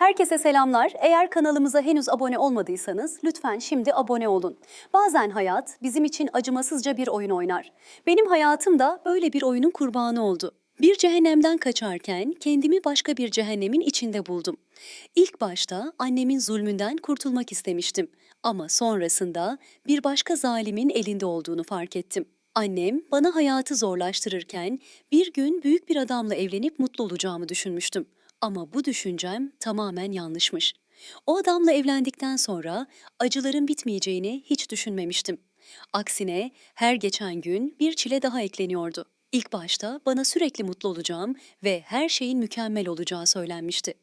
Herkese selamlar. Eğer kanalımıza henüz abone olmadıysanız lütfen şimdi abone olun. Bazen hayat bizim için acımasızca bir oyun oynar. Benim hayatım da böyle bir oyunun kurbanı oldu. Bir cehennemden kaçarken kendimi başka bir cehennemin içinde buldum. İlk başta annemin zulmünden kurtulmak istemiştim ama sonrasında bir başka zalimin elinde olduğunu fark ettim. Annem bana hayatı zorlaştırırken bir gün büyük bir adamla evlenip mutlu olacağımı düşünmüştüm. Ama bu düşüncem tamamen yanlışmış. O adamla evlendikten sonra acıların bitmeyeceğini hiç düşünmemiştim. Aksine her geçen gün bir çile daha ekleniyordu. İlk başta bana sürekli mutlu olacağım ve her şeyin mükemmel olacağı söylenmişti.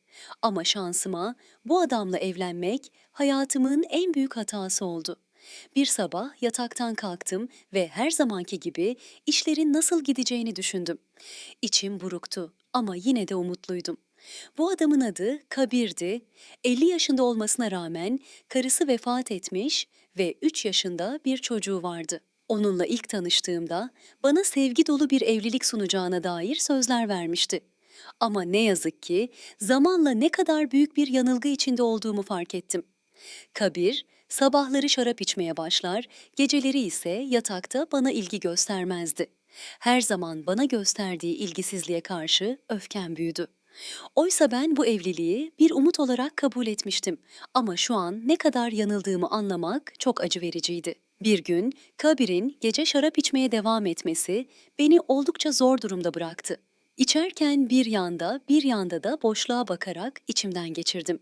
Ama şansıma bu adamla evlenmek hayatımın en büyük hatası oldu. Bir sabah yataktan kalktım ve her zamanki gibi işlerin nasıl gideceğini düşündüm. İçim buruktu ama yine de umutluydum. Bu adamın adı Kabir'di. 50 yaşında olmasına rağmen karısı vefat etmiş ve 3 yaşında bir çocuğu vardı. Onunla ilk tanıştığımda bana sevgi dolu bir evlilik sunacağına dair sözler vermişti. Ama ne yazık ki zamanla ne kadar büyük bir yanılgı içinde olduğumu fark ettim. Kabir, sabahları şarap içmeye başlar, geceleri ise yatakta bana ilgi göstermezdi. Her zaman bana gösterdiği ilgisizliğe karşı öfkem büyüdü. Oysa ben bu evliliği bir umut olarak kabul etmiştim ama şu an ne kadar yanıldığımı anlamak çok acı vericiydi. Bir gün Kabir'in gece şarap içmeye devam etmesi beni oldukça zor durumda bıraktı. İçerken bir yanda bir yanda da boşluğa bakarak içimden geçirdim.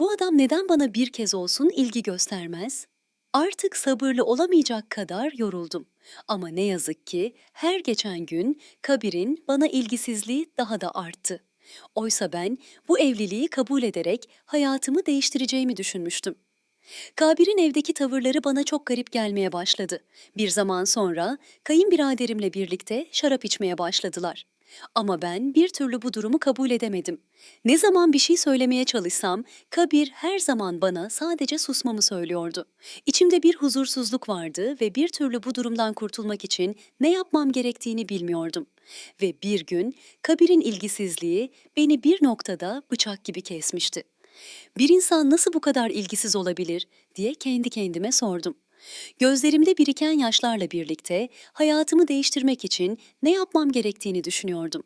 Bu adam neden bana bir kez olsun ilgi göstermez? Artık sabırlı olamayacak kadar yoruldum. Ama ne yazık ki her geçen gün Kabir'in bana ilgisizliği daha da arttı. Oysa ben bu evliliği kabul ederek hayatımı değiştireceğimi düşünmüştüm. Kabir'in evdeki tavırları bana çok garip gelmeye başladı. Bir zaman sonra kayınbiraderimle birlikte şarap içmeye başladılar. Ama ben bir türlü bu durumu kabul edemedim. Ne zaman bir şey söylemeye çalışsam Kabir her zaman bana sadece susmamı söylüyordu. İçimde bir huzursuzluk vardı ve bir türlü bu durumdan kurtulmak için ne yapmam gerektiğini bilmiyordum. Ve bir gün Kabir'in ilgisizliği beni bir noktada bıçak gibi kesmişti. Bir insan nasıl bu kadar ilgisiz olabilir diye kendi kendime sordum. Gözlerimde biriken yaşlarla birlikte hayatımı değiştirmek için ne yapmam gerektiğini düşünüyordum.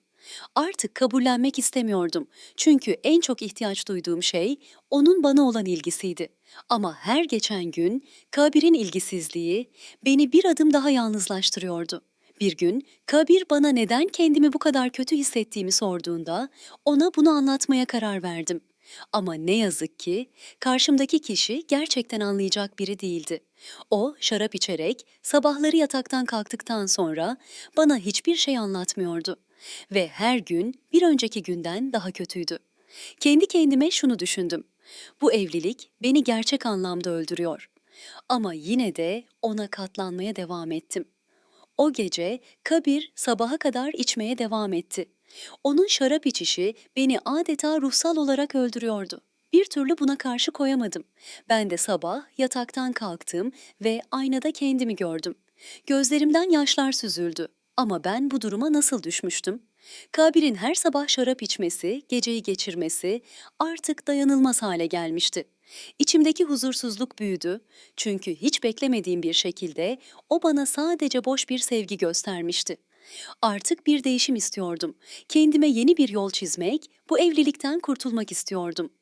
Artık kabullenmek istemiyordum. Çünkü en çok ihtiyaç duyduğum şey onun bana olan ilgisiydi. Ama her geçen gün Kabir'in ilgisizliği beni bir adım daha yalnızlaştırıyordu. Bir gün Kabir bana neden kendimi bu kadar kötü hissettiğimi sorduğunda ona bunu anlatmaya karar verdim. Ama ne yazık ki karşımdaki kişi gerçekten anlayacak biri değildi. O şarap içerek sabahları yataktan kalktıktan sonra bana hiçbir şey anlatmıyordu ve her gün bir önceki günden daha kötüydü. Kendi kendime şunu düşündüm. Bu evlilik beni gerçek anlamda öldürüyor. Ama yine de ona katlanmaya devam ettim. O gece Kabir sabaha kadar içmeye devam etti. Onun şarap içişi beni adeta ruhsal olarak öldürüyordu. Bir türlü buna karşı koyamadım. Ben de sabah yataktan kalktım ve aynada kendimi gördüm. Gözlerimden yaşlar süzüldü. Ama ben bu duruma nasıl düşmüştüm? Kabir'in her sabah şarap içmesi, geceyi geçirmesi artık dayanılmaz hale gelmişti. İçimdeki huzursuzluk büyüdü çünkü hiç beklemediğim bir şekilde o bana sadece boş bir sevgi göstermişti. Artık bir değişim istiyordum. Kendime yeni bir yol çizmek, bu evlilikten kurtulmak istiyordum.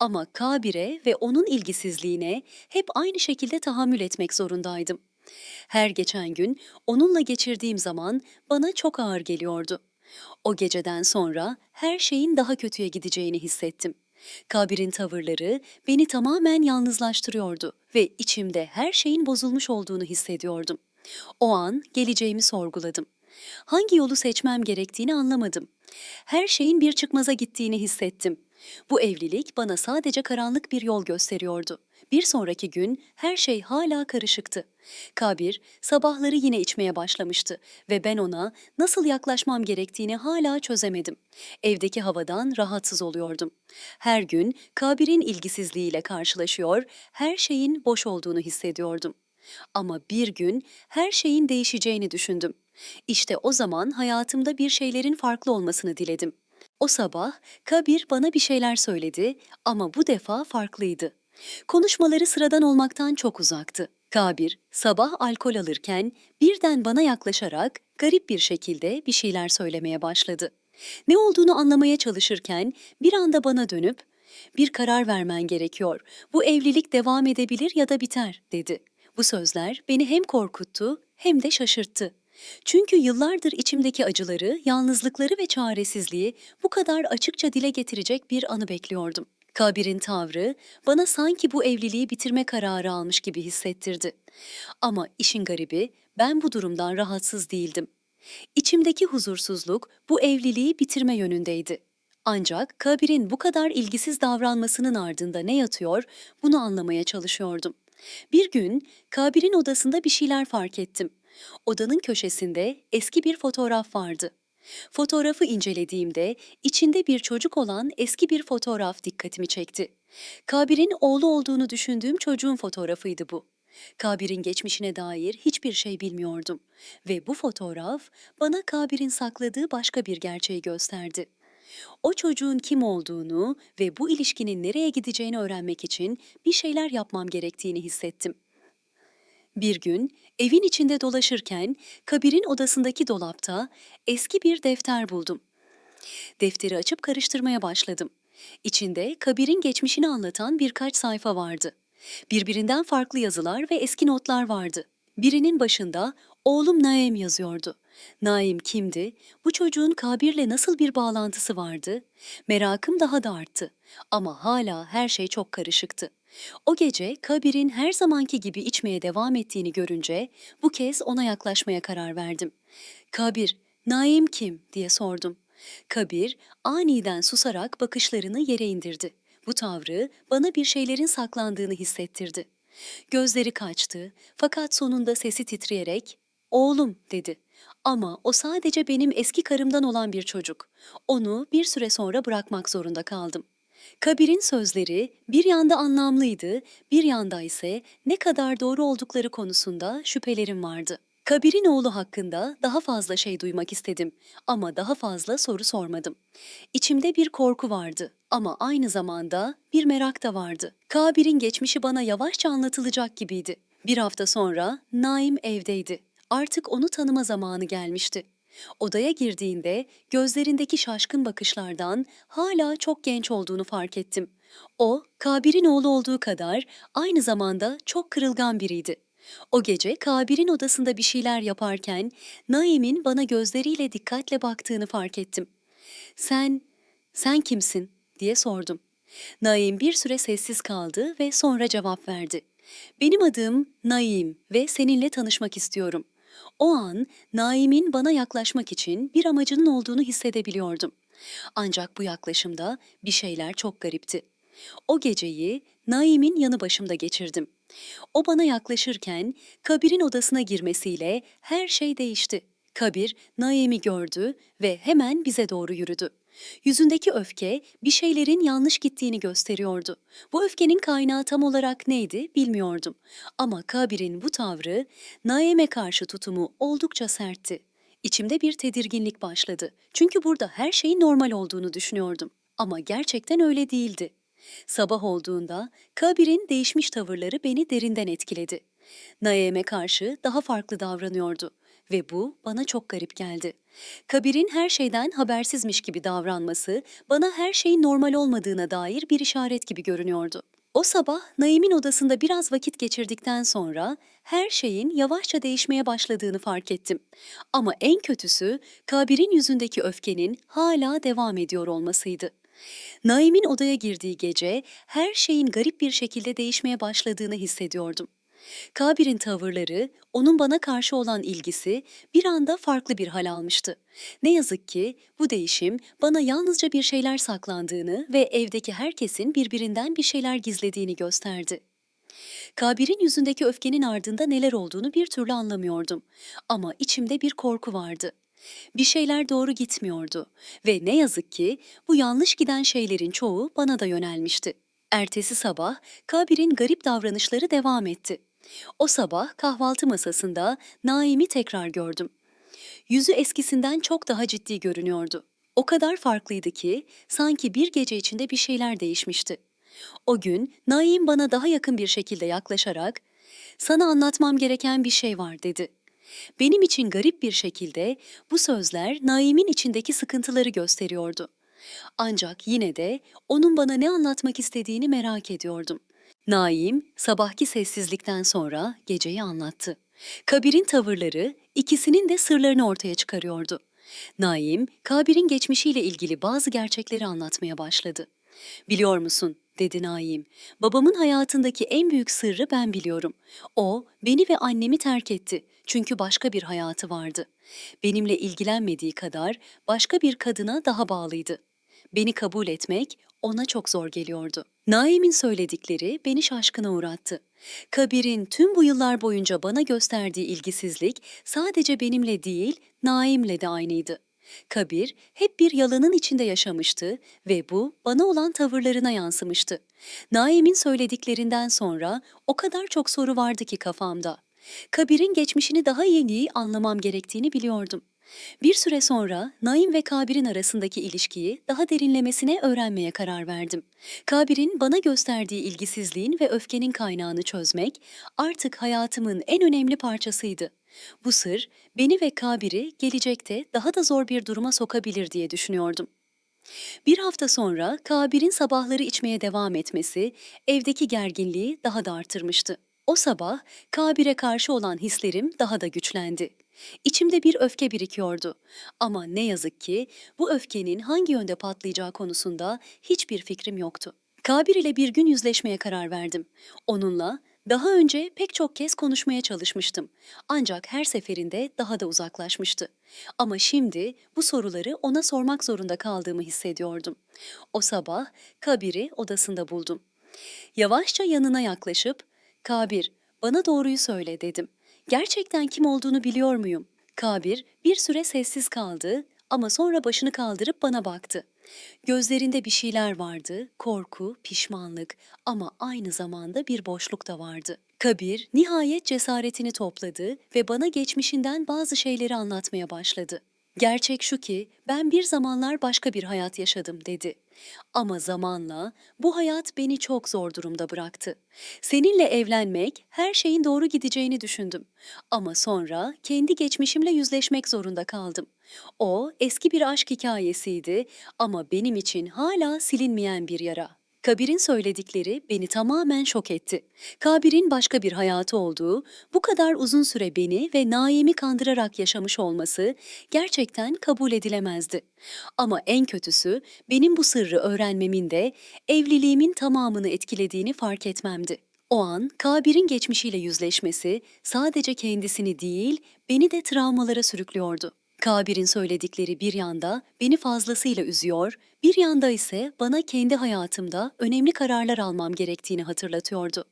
Ama Kabir'e ve onun ilgisizliğine hep aynı şekilde tahammül etmek zorundaydım. Her geçen gün onunla geçirdiğim zaman bana çok ağır geliyordu. O geceden sonra her şeyin daha kötüye gideceğini hissettim. Kabir'in tavırları beni tamamen yalnızlaştırıyordu ve içimde her şeyin bozulmuş olduğunu hissediyordum. O an geleceğimi sorguladım. Hangi yolu seçmem gerektiğini anlamadım. Her şeyin bir çıkmaza gittiğini hissettim. Bu evlilik bana sadece karanlık bir yol gösteriyordu. Bir sonraki gün her şey hala karışıktı. Kabir sabahları yine içmeye başlamıştı ve ben ona nasıl yaklaşmam gerektiğini hala çözemedim. Evdeki havadan rahatsız oluyordum. Her gün Kabir'in ilgisizliğiyle karşılaşıyor, her şeyin boş olduğunu hissediyordum. Ama bir gün her şeyin değişeceğini düşündüm. İşte o zaman hayatımda bir şeylerin farklı olmasını diledim. O sabah Kabir bana bir şeyler söyledi ama bu defa farklıydı. Konuşmaları sıradan olmaktan çok uzaktı. Kabir sabah alkol alırken birden bana yaklaşarak garip bir şekilde bir şeyler söylemeye başladı. Ne olduğunu anlamaya çalışırken bir anda bana dönüp "Bir karar vermen gerekiyor. Bu evlilik devam edebilir ya da biter." dedi. Bu sözler beni hem korkuttu hem de şaşırttı. Çünkü yıllardır içimdeki acıları, yalnızlıkları ve çaresizliği bu kadar açıkça dile getirecek bir anı bekliyordum. Kabir'in tavrı bana sanki bu evliliği bitirme kararı almış gibi hissettirdi. Ama işin garibi ben bu durumdan rahatsız değildim. İçimdeki huzursuzluk bu evliliği bitirme yönündeydi. Ancak Kabir'in bu kadar ilgisiz davranmasının ardında ne yatıyor bunu anlamaya çalışıyordum. Bir gün Kabir'in odasında bir şeyler fark ettim. Odanın köşesinde eski bir fotoğraf vardı. Fotoğrafı incelediğimde içinde bir çocuk olan eski bir fotoğraf dikkatimi çekti. Kabir'in oğlu olduğunu düşündüğüm çocuğun fotoğrafıydı bu. Kabir'in geçmişine dair hiçbir şey bilmiyordum ve bu fotoğraf bana Kabir'in sakladığı başka bir gerçeği gösterdi. O çocuğun kim olduğunu ve bu ilişkinin nereye gideceğini öğrenmek için bir şeyler yapmam gerektiğini hissettim. Bir gün evin içinde dolaşırken Kabir'in odasındaki dolapta eski bir defter buldum. Defteri açıp karıştırmaya başladım. İçinde Kabir'in geçmişini anlatan birkaç sayfa vardı. Birbirinden farklı yazılar ve eski notlar vardı. Birinin başında oğlum Naim yazıyordu. Naim kimdi? Bu çocuğun Kabir'le nasıl bir bağlantısı vardı? Merakım daha da arttı. Ama hala her şey çok karışıktı. O gece Kabir'in her zamanki gibi içmeye devam ettiğini görünce bu kez ona yaklaşmaya karar verdim. Kabir, Naim kim diye sordum. Kabir aniden susarak bakışlarını yere indirdi. Bu tavrı bana bir şeylerin saklandığını hissettirdi. Gözleri kaçtı fakat sonunda sesi titreyerek "Oğlum" dedi. Ama o sadece benim eski karımdan olan bir çocuk. Onu bir süre sonra bırakmak zorunda kaldım. Kabir'in sözleri bir yanda anlamlıydı, bir yanda ise ne kadar doğru oldukları konusunda şüphelerim vardı. Kabir'in oğlu hakkında daha fazla şey duymak istedim ama daha fazla soru sormadım. İçimde bir korku vardı ama aynı zamanda bir merak da vardı. Kabir'in geçmişi bana yavaşça anlatılacak gibiydi. Bir hafta sonra Naim evdeydi. Artık onu tanıma zamanı gelmişti. Odaya girdiğinde gözlerindeki şaşkın bakışlardan hala çok genç olduğunu fark ettim. O, Kabir'in oğlu olduğu kadar aynı zamanda çok kırılgan biriydi. O gece Kabir'in odasında bir şeyler yaparken Naim'in bana gözleriyle dikkatle baktığını fark ettim. Sen, sen kimsin diye sordum. Naim bir süre sessiz kaldı ve sonra cevap verdi. Benim adım Naim ve seninle tanışmak istiyorum. O an Naim'in bana yaklaşmak için bir amacının olduğunu hissedebiliyordum. Ancak bu yaklaşımda bir şeyler çok garipti. O geceyi Naim'in yanı başımda geçirdim. O bana yaklaşırken Kabir'in odasına girmesiyle her şey değişti. Kabir Naim'i gördü ve hemen bize doğru yürüdü. Yüzündeki öfke bir şeylerin yanlış gittiğini gösteriyordu. Bu öfkenin kaynağı tam olarak neydi bilmiyordum. Ama Kabir'in bu tavrı, Naim'e karşı tutumu oldukça sertti. İçimde bir tedirginlik başladı. Çünkü burada her şeyin normal olduğunu düşünüyordum. Ama gerçekten öyle değildi. Sabah olduğunda Kabir'in değişmiş tavırları beni derinden etkiledi. Naim'e karşı daha farklı davranıyordu ve bu bana çok garip geldi. Kabir'in her şeyden habersizmiş gibi davranması bana her şeyin normal olmadığına dair bir işaret gibi görünüyordu. O sabah Naim'in odasında biraz vakit geçirdikten sonra her şeyin yavaşça değişmeye başladığını fark ettim. Ama en kötüsü Kabir'in yüzündeki öfkenin hala devam ediyor olmasıydı. Naim'in odaya girdiği gece her şeyin garip bir şekilde değişmeye başladığını hissediyordum. Kabir'in tavırları, onun bana karşı olan ilgisi bir anda farklı bir hal almıştı. Ne yazık ki bu değişim bana yalnızca bir şeyler saklandığını ve evdeki herkesin birbirinden bir şeyler gizlediğini gösterdi. Kabir'in yüzündeki öfkenin ardında neler olduğunu bir türlü anlamıyordum. Ama içimde bir korku vardı. Bir şeyler doğru gitmiyordu ve ne yazık ki bu yanlış giden şeylerin çoğu bana da yönelmişti. Ertesi sabah Kabir'in garip davranışları devam etti. O sabah kahvaltı masasında Naim'i tekrar gördüm. Yüzü eskisinden çok daha ciddi görünüyordu. O kadar farklıydı ki sanki bir gece içinde bir şeyler değişmişti. O gün Naim bana daha yakın bir şekilde yaklaşarak "Sana anlatmam gereken bir şey var." dedi. Benim için garip bir şekilde bu sözler Naim'in içindeki sıkıntıları gösteriyordu. Ancak yine de onun bana ne anlatmak istediğini merak ediyordum. Naim sabahki sessizlikten sonra geceyi anlattı. Kabir'in tavırları ikisinin de sırlarını ortaya çıkarıyordu. Naim, Kabir'in geçmişiyle ilgili bazı gerçekleri anlatmaya başladı. Biliyor musun, dedi Naim. Babamın hayatındaki en büyük sırrı ben biliyorum. O, beni ve annemi terk etti. Çünkü başka bir hayatı vardı. Benimle ilgilenmediği kadar başka bir kadına daha bağlıydı. Beni kabul etmek ona çok zor geliyordu. Naim'in söyledikleri beni şaşkına uğrattı. Kabir'in tüm bu yıllar boyunca bana gösterdiği ilgisizlik sadece benimle değil, Naim'le de aynıydı. Kabir hep bir yalanın içinde yaşamıştı ve bu bana olan tavırlarına yansımıştı. Naim'in söylediklerinden sonra o kadar çok soru vardı ki kafamda. Kabir'in geçmişini daha iyi anlamam gerektiğini biliyordum. Bir süre sonra Naim ve Kabir'in arasındaki ilişkiyi daha derinlemesine öğrenmeye karar verdim. Kabir'in bana gösterdiği ilgisizliğin ve öfkenin kaynağını çözmek artık hayatımın en önemli parçasıydı. Bu sır beni ve Kabir'i gelecekte daha da zor bir duruma sokabilir diye düşünüyordum. Bir hafta sonra Kabir'in sabahları içmeye devam etmesi evdeki gerginliği daha da artırmıştı. O sabah Kabir'e karşı olan hislerim daha da güçlendi. İçimde bir öfke birikiyordu. Ama ne yazık ki bu öfkenin hangi yönde patlayacağı konusunda hiçbir fikrim yoktu. Kabir ile bir gün yüzleşmeye karar verdim. Onunla daha önce pek çok kez konuşmaya çalışmıştım. Ancak her seferinde daha da uzaklaşmıştı. Ama şimdi bu soruları ona sormak zorunda kaldığımı hissediyordum. O sabah Kabir'i odasında buldum. Yavaşça yanına yaklaşıp, "Kabir, bana doğruyu söyle." dedim. Gerçekten kim olduğunu biliyor muyum? Kabir bir süre sessiz kaldı ama sonra başını kaldırıp bana baktı. Gözlerinde bir şeyler vardı, korku, pişmanlık ama aynı zamanda bir boşluk da vardı. Kabir nihayet cesaretini topladı ve bana geçmişinden bazı şeyleri anlatmaya başladı. Gerçek şu ki ben bir zamanlar başka bir hayat yaşadım dedi. Ama zamanla bu hayat beni çok zor durumda bıraktı. Seninle evlenmek her şeyin doğru gideceğini düşündüm. Ama sonra kendi geçmişimle yüzleşmek zorunda kaldım. O eski bir aşk hikayesiydi ama benim için hala silinmeyen bir yara. Kabir'in söyledikleri beni tamamen şok etti. Kabir'in başka bir hayatı olduğu, bu kadar uzun süre beni ve Naim'i kandırarak yaşamış olması gerçekten kabul edilemezdi. Ama en kötüsü benim bu sırrı öğrenmemin de evliliğimin tamamını etkilediğini fark etmemdi. O an Kabir'in geçmişiyle yüzleşmesi sadece kendisini değil, beni de travmalara sürüklüyordu. Kabir'in söyledikleri bir yanda beni fazlasıyla üzüyor, bir yanda ise bana kendi hayatımda önemli kararlar almam gerektiğini hatırlatıyordu.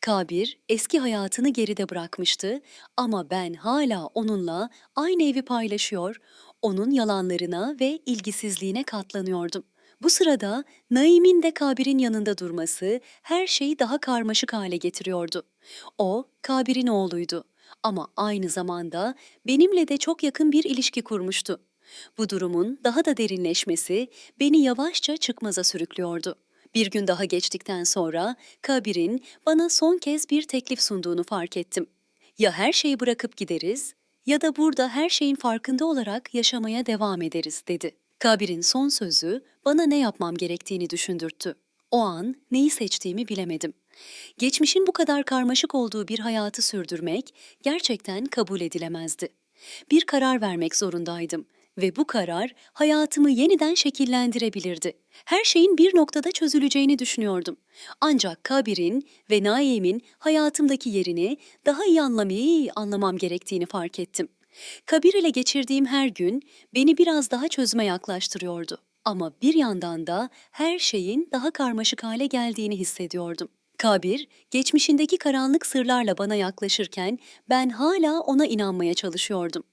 Kabir eski hayatını geride bırakmıştı ama ben hala onunla aynı evi paylaşıyor, onun yalanlarına ve ilgisizliğine katlanıyordum. Bu sırada Naim'in de Kabir'in yanında durması her şeyi daha karmaşık hale getiriyordu. O, Kabir'in oğluydu ama aynı zamanda benimle de çok yakın bir ilişki kurmuştu. Bu durumun daha da derinleşmesi beni yavaşça çıkmaza sürüklüyordu. Bir gün daha geçtikten sonra Kabir'in bana son kez bir teklif sunduğunu fark ettim. Ya her şeyi bırakıp gideriz ya da burada her şeyin farkında olarak yaşamaya devam ederiz dedi. Kabir'in son sözü bana ne yapmam gerektiğini düşündürttü. O an neyi seçtiğimi bilemedim. Geçmişin bu kadar karmaşık olduğu bir hayatı sürdürmek gerçekten kabul edilemezdi. Bir karar vermek zorundaydım ve bu karar hayatımı yeniden şekillendirebilirdi. Her şeyin bir noktada çözüleceğini düşünüyordum. Ancak Kabir'in ve Naim'in hayatımdaki yerini daha iyi anlamayı anlamam gerektiğini fark ettim. Kabir ile geçirdiğim her gün beni biraz daha çözüme yaklaştırıyordu. Ama bir yandan da her şeyin daha karmaşık hale geldiğini hissediyordum. Kabir, geçmişindeki karanlık sırlarla bana yaklaşırken ben hala ona inanmaya çalışıyordum.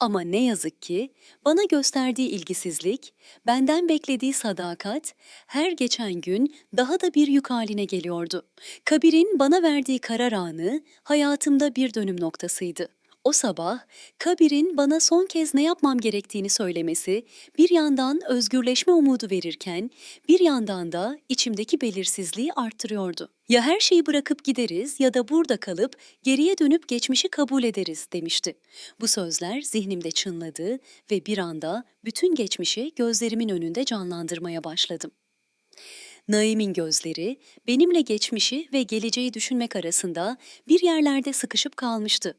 Ama ne yazık ki bana gösterdiği ilgisizlik, benden beklediği sadakat her geçen gün daha da bir yük haline geliyordu. Kabir'in bana verdiği karar anı hayatımda bir dönüm noktasıydı. O sabah Kabir'in bana son kez ne yapmam gerektiğini söylemesi bir yandan özgürleşme umudu verirken bir yandan da içimdeki belirsizliği arttırıyordu. Ya her şeyi bırakıp gideriz ya da burada kalıp geriye dönüp geçmişi kabul ederiz demişti. Bu sözler zihnimde çınladı ve bir anda bütün geçmişi gözlerimin önünde canlandırmaya başladım. Naim'in gözleri benimle geçmişi ve geleceği düşünmek arasında bir yerlerde sıkışıp kalmıştı.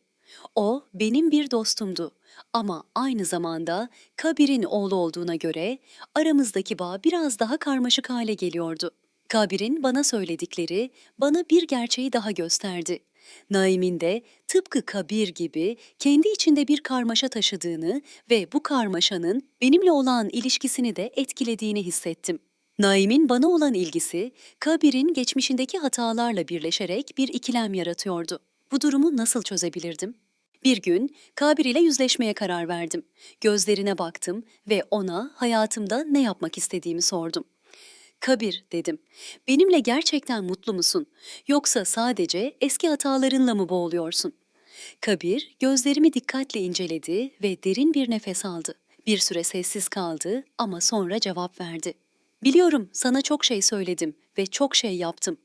O benim bir dostumdu ama aynı zamanda Kabir'in oğlu olduğuna göre aramızdaki bağ biraz daha karmaşık hale geliyordu. Kabir'in bana söyledikleri bana bir gerçeği daha gösterdi. Naim'in de tıpkı Kabir gibi kendi içinde bir karmaşa taşıdığını ve bu karmaşanın benimle olan ilişkisini de etkilediğini hissettim. Naim'in bana olan ilgisi, Kabir'in geçmişindeki hatalarla birleşerek bir ikilem yaratıyordu. Bu durumu nasıl çözebilirdim? Bir gün Kabir ile yüzleşmeye karar verdim. Gözlerine baktım ve ona hayatımda ne yapmak istediğimi sordum. Kabir dedim. Benimle gerçekten mutlu musun? Yoksa sadece eski hatalarınla mı boğuluyorsun? Kabir gözlerimi dikkatle inceledi ve derin bir nefes aldı. Bir süre sessiz kaldı ama sonra cevap verdi. Biliyorum sana çok şey söyledim ve çok şey yaptım.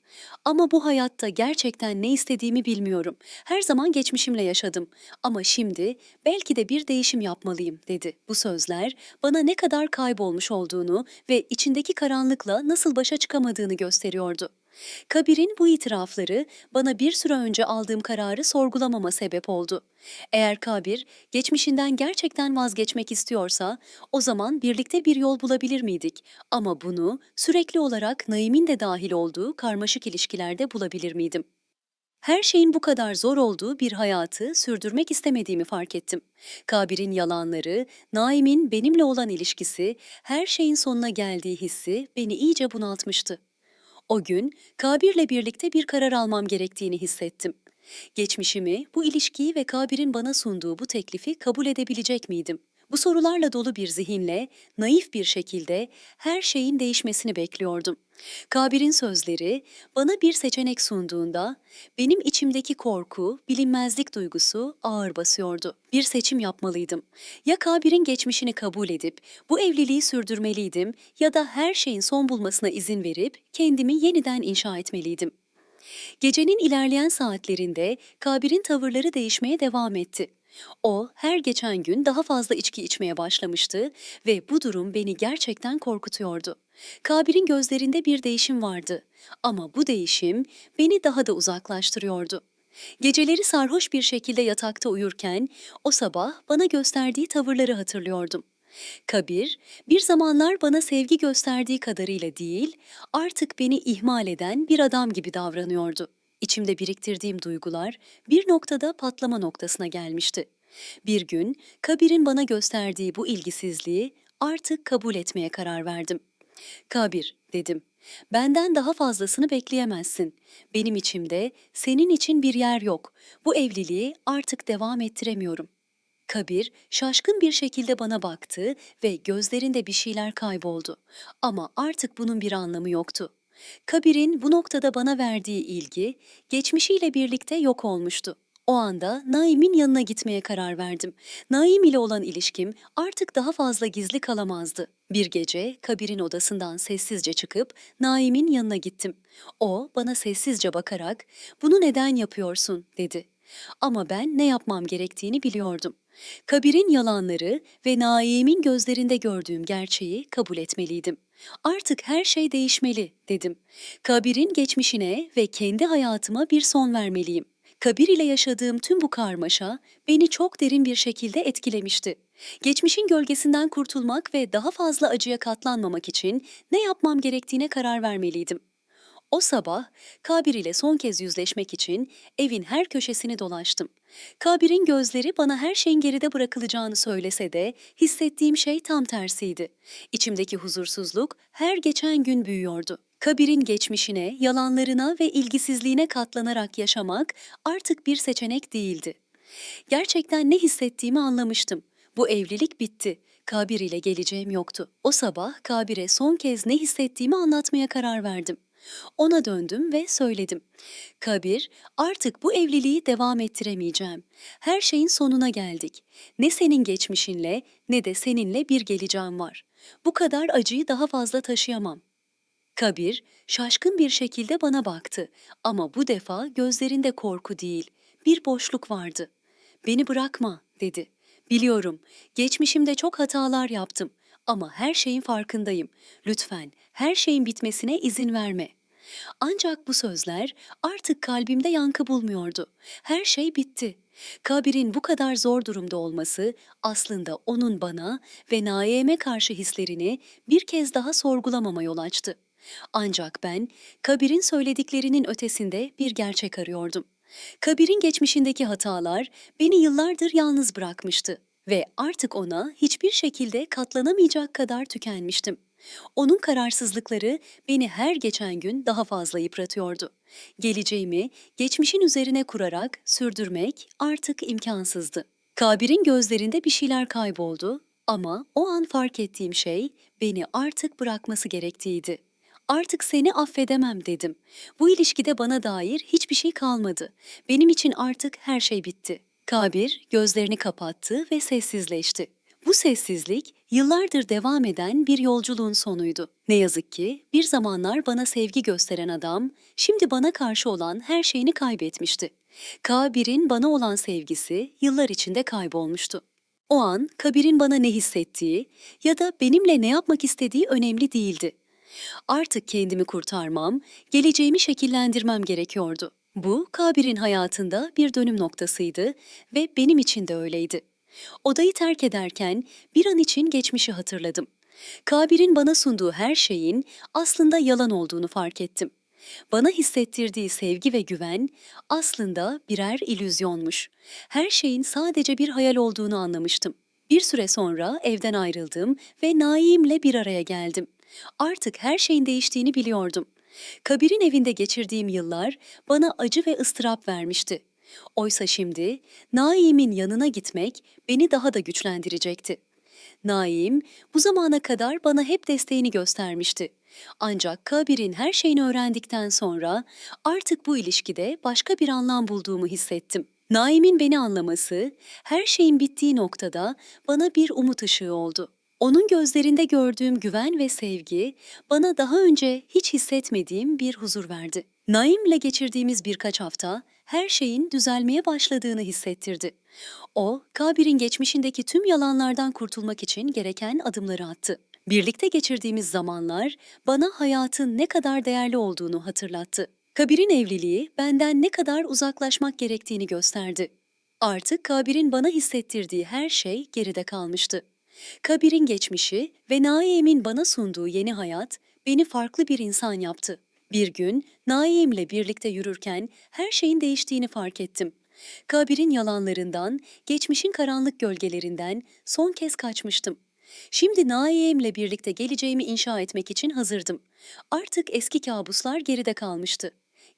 Ama bu hayatta gerçekten ne istediğimi bilmiyorum. Her zaman geçmişimle yaşadım. Ama şimdi belki de bir değişim yapmalıyım dedi. Bu sözler bana ne kadar kaybolmuş olduğunu ve içindeki karanlıkla nasıl başa çıkamadığını gösteriyordu. Kabir'in bu itirafları bana bir süre önce aldığım kararı sorgulamama sebep oldu. Eğer Kabir geçmişinden gerçekten vazgeçmek istiyorsa o zaman birlikte bir yol bulabilir miydik? Ama bunu sürekli olarak Naim'in de dahil olduğu karmaşık ilişkilerde bulabilir miydim? Her şeyin bu kadar zor olduğu bir hayatı sürdürmek istemediğimi fark ettim. Kabir'in yalanları, Naim'in benimle olan ilişkisi, her şeyin sonuna geldiği hissi beni iyice bunaltmıştı. O gün Kabir'le birlikte bir karar almam gerektiğini hissettim. Geçmişimi, bu ilişkiyi ve Kabir'in bana sunduğu bu teklifi kabul edebilecek miydim? Bu sorularla dolu bir zihinle, naif bir şekilde her şeyin değişmesini bekliyordum. Kabir'in sözleri bana bir seçenek sunduğunda benim içimdeki korku, bilinmezlik duygusu ağır basıyordu. Bir seçim yapmalıydım. Ya Kabir'in geçmişini kabul edip bu evliliği sürdürmeliydim ya da her şeyin son bulmasına izin verip kendimi yeniden inşa etmeliydim. Gecenin ilerleyen saatlerinde Kabir'in tavırları değişmeye devam etti. O her geçen gün daha fazla içki içmeye başlamıştı ve bu durum beni gerçekten korkutuyordu. Kabir'in gözlerinde bir değişim vardı ama bu değişim beni daha da uzaklaştırıyordu. Geceleri sarhoş bir şekilde yatakta uyurken o sabah bana gösterdiği tavırları hatırlıyordum. Kabir, bir zamanlar bana sevgi gösterdiği kadarıyla değil, artık beni ihmal eden bir adam gibi davranıyordu. İçimde biriktirdiğim duygular bir noktada patlama noktasına gelmişti. Bir gün Kabir'in bana gösterdiği bu ilgisizliği artık kabul etmeye karar verdim. Kabir, dedim. Benden daha fazlasını bekleyemezsin. Benim içimde senin için bir yer yok. Bu evliliği artık devam ettiremiyorum. Kabir şaşkın bir şekilde bana baktı ve gözlerinde bir şeyler kayboldu. Ama artık bunun bir anlamı yoktu. Kabir'in bu noktada bana verdiği ilgi geçmişiyle birlikte yok olmuştu. O anda Naim'in yanına gitmeye karar verdim. Naim ile olan ilişkim artık daha fazla gizli kalamazdı. Bir gece Kabir'in odasından sessizce çıkıp Naim'in yanına gittim. O bana sessizce bakarak "Bunu neden yapıyorsun?" dedi. Ama ben ne yapmam gerektiğini biliyordum. Kabir'in yalanları ve Naim'in gözlerinde gördüğüm gerçeği kabul etmeliydim. Artık her şey değişmeli dedim. Kabir'in geçmişine ve kendi hayatıma bir son vermeliyim. Kabir ile yaşadığım tüm bu karmaşa beni çok derin bir şekilde etkilemişti. Geçmişin gölgesinden kurtulmak ve daha fazla acıya katlanmamak için ne yapmam gerektiğine karar vermeliydim. O sabah Kabir ile son kez yüzleşmek için evin her köşesini dolaştım. Kabir'in gözleri bana her şeyin geride bırakılacağını söylese de hissettiğim şey tam tersiydi. İçimdeki huzursuzluk her geçen gün büyüyordu. Kabir'in geçmişine, yalanlarına ve ilgisizliğine katlanarak yaşamak artık bir seçenek değildi. Gerçekten ne hissettiğimi anlamıştım. Bu evlilik bitti. Kabir ile geleceğim yoktu. O sabah Kabir'e son kez ne hissettiğimi anlatmaya karar verdim. Ona döndüm ve söyledim. Kabir, artık bu evliliği devam ettiremeyeceğim. Her şeyin sonuna geldik. Ne senin geçmişinle ne de seninle bir geleceğim var. Bu kadar acıyı daha fazla taşıyamam. Kabir şaşkın bir şekilde bana baktı ama bu defa gözlerinde korku değil, bir boşluk vardı. Beni bırakma dedi. Biliyorum, geçmişimde çok hatalar yaptım ama her şeyin farkındayım. Lütfen her şeyin bitmesine izin verme. Ancak bu sözler artık kalbimde yankı bulmuyordu. Her şey bitti. Kabir'in bu kadar zor durumda olması aslında onun bana ve Naim'e karşı hislerini bir kez daha sorgulamama yol açtı. Ancak ben Kabir'in söylediklerinin ötesinde bir gerçek arıyordum. Kabir'in geçmişindeki hatalar beni yıllardır yalnız bırakmıştı ve artık ona hiçbir şekilde katlanamayacak kadar tükenmiştim. Onun kararsızlıkları beni her geçen gün daha fazla yıpratıyordu. Geleceğimi geçmişin üzerine kurarak sürdürmek artık imkansızdı. Kabir'in gözlerinde bir şeyler kayboldu ama o an fark ettiğim şey beni artık bırakması gerektiğiydi. Artık seni affedemem dedim. Bu ilişkide bana dair hiçbir şey kalmadı. Benim için artık her şey bitti. Kabir gözlerini kapattı ve sessizleşti. Bu sessizlik yıllardır devam eden bir yolculuğun sonuydu. Ne yazık ki bir zamanlar bana sevgi gösteren adam şimdi bana karşı olan her şeyini kaybetmişti. Kabir'in bana olan sevgisi yıllar içinde kaybolmuştu. O an Kabir'in bana ne hissettiği ya da benimle ne yapmak istediği önemli değildi. Artık kendimi kurtarmam, geleceğimi şekillendirmem gerekiyordu. Bu Kabir'in hayatında bir dönüm noktasıydı ve benim için de öyleydi. Odayı terk ederken bir an için geçmişi hatırladım. Kabir'in bana sunduğu her şeyin aslında yalan olduğunu fark ettim. Bana hissettirdiği sevgi ve güven aslında birer ilüzyonmuş. Her şeyin sadece bir hayal olduğunu anlamıştım. Bir süre sonra evden ayrıldım ve Naim'le bir araya geldim. Artık her şeyin değiştiğini biliyordum. Kabir'in evinde geçirdiğim yıllar bana acı ve ıstırap vermişti. Oysa şimdi Naim'in yanına gitmek beni daha da güçlendirecekti. Naim bu zamana kadar bana hep desteğini göstermişti. Ancak Kabir'in her şeyini öğrendikten sonra artık bu ilişkide başka bir anlam bulduğumu hissettim. Naim'in beni anlaması, her şeyin bittiği noktada bana bir umut ışığı oldu. Onun gözlerinde gördüğüm güven ve sevgi bana daha önce hiç hissetmediğim bir huzur verdi. Naim'le geçirdiğimiz birkaç hafta her şeyin düzelmeye başladığını hissettirdi. O, Kabir'in geçmişindeki tüm yalanlardan kurtulmak için gereken adımları attı. Birlikte geçirdiğimiz zamanlar bana hayatın ne kadar değerli olduğunu hatırlattı. Kabir'in evliliği benden ne kadar uzaklaşmak gerektiğini gösterdi. Artık Kabir'in bana hissettirdiği her şey geride kalmıştı. Kabir'in geçmişi ve Naim'in bana sunduğu yeni hayat beni farklı bir insan yaptı. Bir gün Naim'le birlikte yürürken her şeyin değiştiğini fark ettim. Kabir'in yalanlarından, geçmişin karanlık gölgelerinden son kez kaçmıştım. Şimdi Naim'le birlikte geleceğimi inşa etmek için hazırdım. Artık eski kabuslar geride kalmıştı.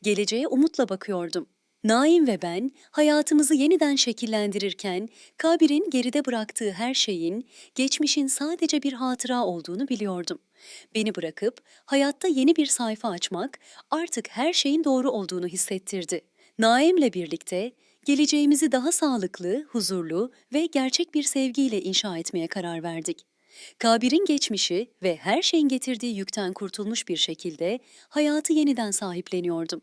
Geleceğe umutla bakıyordum. Naim ve ben hayatımızı yeniden şekillendirirken Kabir'in geride bıraktığı her şeyin geçmişin sadece bir hatıra olduğunu biliyordum. Beni bırakıp hayatta yeni bir sayfa açmak artık her şeyin doğru olduğunu hissettirdi. Naim'le birlikte geleceğimizi daha sağlıklı, huzurlu ve gerçek bir sevgiyle inşa etmeye karar verdik. Kabir'in geçmişi ve her şeyin getirdiği yükten kurtulmuş bir şekilde hayatı yeniden sahipleniyordum.